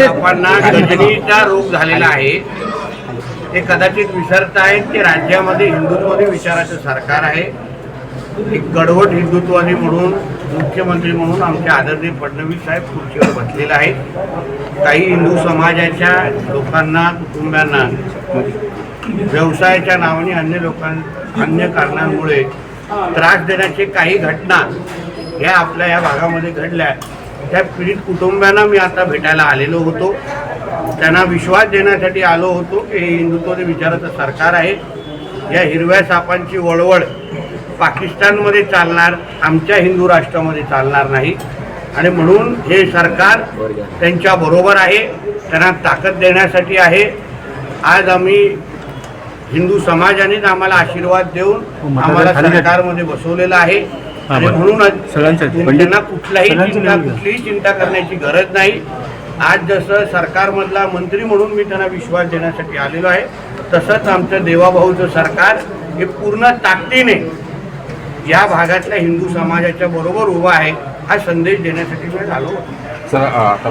सापांना गजनीचा रोग झालेला आहे ते कदाचित विसरतायत की राज्यामध्ये हिंदुत्ववादी विचाराचं सरकार आहे. एक गडवट हिंदुत्ववादी म्हणून मुख्यमंत्री म्हणून आमचे आदरणीय फडणवीस साहेब खुर्चीवर बसलेले आहेत. काही हिंदू समाजाच्या लोकांना कुटुंबांना व्यवसायाच्या नावाने अन्य लोकां अन्य कारणांमुळे त्रास देण्याचे काही घटना ह्या आपल्या या भागामध्ये घडल्या. त्या पीडित कुटुंबांना मी आता भेटायला आलेलो होतो. त्यांना विश्वास देण्यासाठी आलो होतो. की हे हिंदुत्ववादी विचाराचं सरकार आहे. या हिरव्या सापांची वळवळ पाकिस्तानमध्ये चालणार आमच्या हिंदू राष्ट्रामध्ये चालणार नाही. आणि म्हणून हे सरकार त्यांच्या बरोबर आहे. त्यांना ताकद देण्यासाठी आहे. आज आम्ही हिंदू समाजानेच आम्हाला आशीर्वाद देऊन आम्हाला सरकारमध्ये बसवलेलं आहे. आणि म्हणूनच त्यांना कुठलाही चिंता कुठलीही चिंता करण्याची गरज नाही. आज जसं सरकारमधला मंत्री म्हणून मी त्यांना विश्वास देण्यासाठी आलेलो आहे तसंच आमचं देवाभाऊचं सरकार हे पूर्ण ताकदीने या भागातल्या हिंदू समाजाच्या बरोबर उभं आहे हा संदेश देण्यासाठी मी आलो होतो. सर आता